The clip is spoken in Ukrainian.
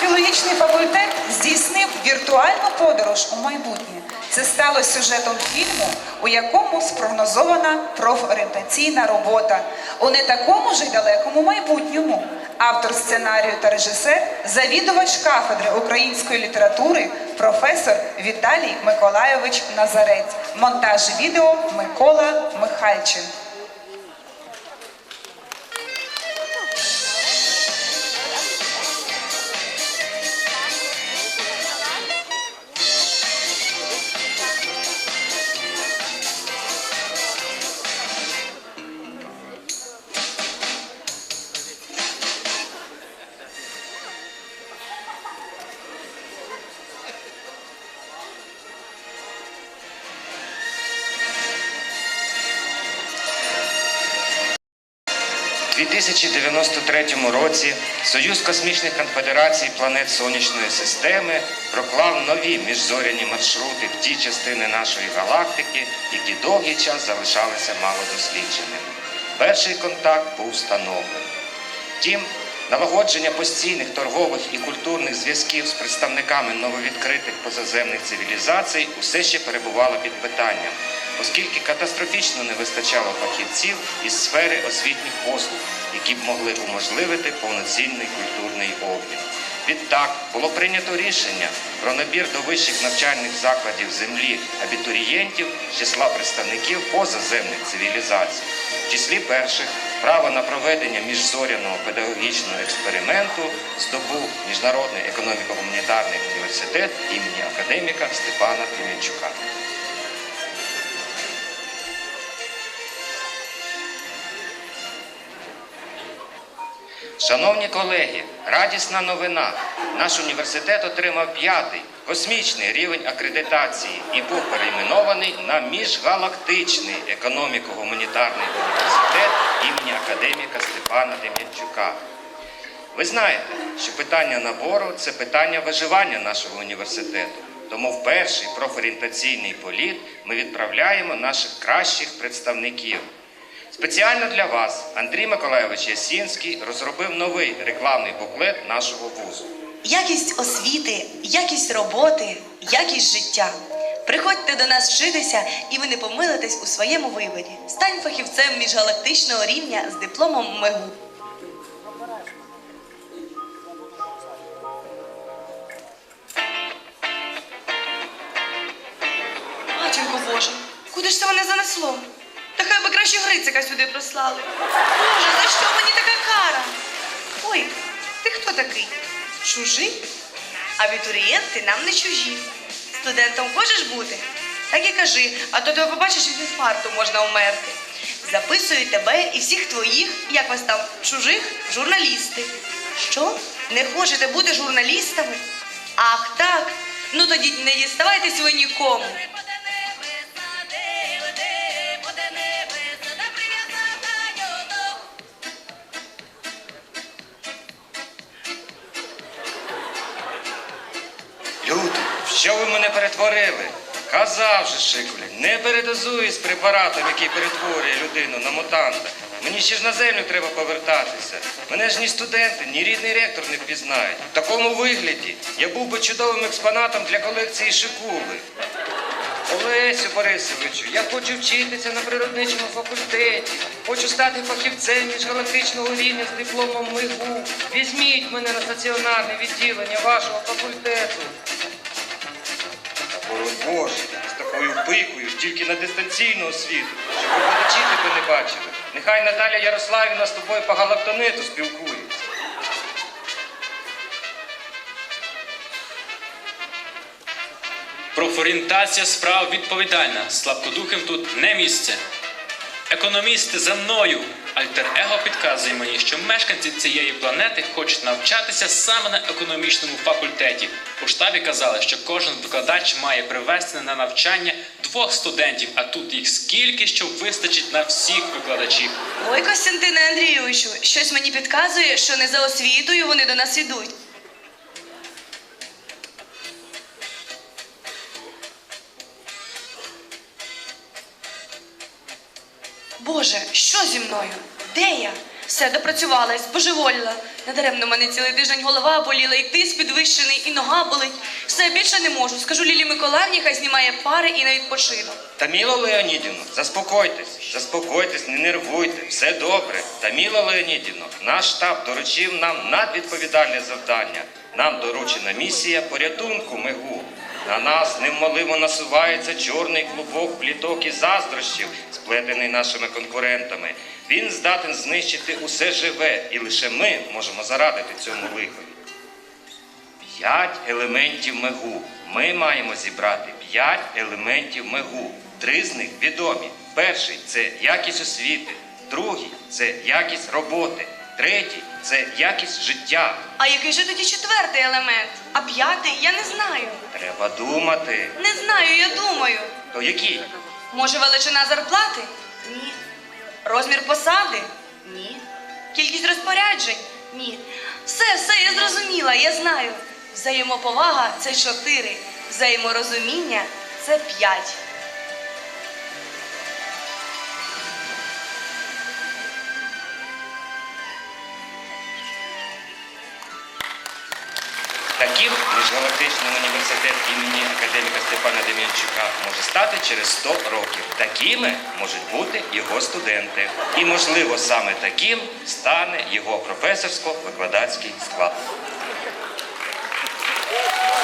Філологічний факультет здійснив віртуальну подорож у майбутнє. Це стало сюжетом фільму, у якому спрогнозована профорієнтаційна робота у не такому ж й далекому майбутньому. Автор сценарію та режисер, завідувач кафедри української літератури, професор Віталій Миколайович Назарець. Монтаж відео Микола Михальчин. 2093 році Союз космічних конфедерацій планет Сонячної системи проклав нові міжзоряні маршрути в ті частини нашої галактики, які довгий час залишалися малодослідженими. Перший контакт був встановлений. Втім, налагодження постійних торгових і культурних зв'язків з представниками нововідкритих позаземних цивілізацій усе ще перебувало під питанням, оскільки катастрофічно не вистачало фахівців із сфери освітніх послуг, які б могли уможливити повноцінний культурний обмін. Відтак було прийнято рішення про набір до вищих навчальних закладів землі абітурієнтів з числа представників позаземних цивілізацій, в числі перших право на проведення міжзоряного педагогічного експерименту здобув Міжнародний економіко-гуманітарний університет імені академіка Степана Кременчука. Шановні колеги, радісна новина. Наш університет отримав п'ятий космічний рівень акредитації і був перейменований на міжгалактичний економіко-гуманітарний університет імені академіка Степана Дем'янчука. Ви знаєте, що питання набору це питання виживання нашого університету. Тому в перший профорієнтаційний політ ми відправляємо наших кращих представників. Спеціально для вас Андрій Миколайович Ясінський розробив новий рекламний буклет нашого вузу. Якість освіти, якість роботи, якість життя. Приходьте до нас вчитися, і ви не помилитесь у своєму виборі. Стань фахівцем міжгалактичного рівня з дипломом МЕГУ. Матінко Боже, куди ж це мене занесло? Та хай би краще Грицика сюди прислали. Боже, за що мені така кара? Ой, ти хто такий? Чужий? Абітурієнти нам не чужі. Студентом хочеш бути? Так і кажи, а то тебе побачиш від інфаркту можна умерти. Записую тебе і всіх твоїх, як вас там, чужих, журналісти. Що? Не хочете бути журналістами? Ах так. Ну тоді не діставайтесь ви нікому. Що ви мене перетворили? Казав же Шикулі, не передозуюсь препаратом, який перетворює людину на мутанта. Мені ще ж на землю треба повертатися. Мене ж ні студенти, ні рідний ректор не впізнають. В такому вигляді я був би чудовим експонатом для колекції Шикули. Олесю Борисовичу, я хочу вчитися на природничому факультеті. Хочу стати фахівцем міжгалактичного рівня з дипломом МИГУ. Візьміть мене на стаціонарне відділення вашого факультету. Боже, з такою пикою, тільки на дистанційну освіту, щоб викладачі тебе не бачили. Нехай Наталя Ярославівна з тобою по галактониту спілкується. Профорієнтація справ відповідальна. Слабкодухим тут не місце. Економісти за мною. Альтер-его підказує мені, що мешканці цієї планети хочуть навчатися саме на економічному факультеті. У штабі казали, що кожен викладач має привезти на навчання двох студентів, а тут їх скільки, що вистачить на всіх викладачів. Ой, Костянтине Андрійовичу, щось мені підказує, що не за освітою вони до нас ідуть. Боже, що зі мною? Де я? Все допрацювалась, збожеволіла. Недаремно в мене цілий тиждень голова боліла, і тиск підвищений, і нога болить. Все більше не можу. Скажу Лілі Миколаївні, хай знімає пари і на відпочинок. Таміла Леонідівно, заспокойтесь, заспокойтесь, не нервуйте, все добре. Таміла Леонідівно, наш штаб доручив нам надвідповідальне завдання. Нам доручена місія порятунку мигу. На нас невмолимо насувається чорний клубок пліток і заздрощів, сплетений нашими конкурентами. Він здатен знищити усе живе, і лише ми можемо зарадити цьому лихові. П'ять елементів мигу. Ми маємо зібрати п'ять елементів мигу. Три з них відомі. Перший це якість освіти, другий це якість роботи, третій це якість життя. А який же тоді четвертий елемент? А п'ятий я не знаю. Треба думати. Не знаю, я думаю. То який? Може, величина зарплати? Ні. Розмір посади? Ні. Кількість розпоряджень? Ні. Все, все, я зрозуміла, я знаю. Взаємоповага це чотири. Взаєморозуміння це п'ять. Таким міжгалактичний університет імені академіка Степана Дем'янчука може стати через 100 років. Такими можуть бути його студенти. І, можливо, саме таким стане його професорсько-викладацький склад.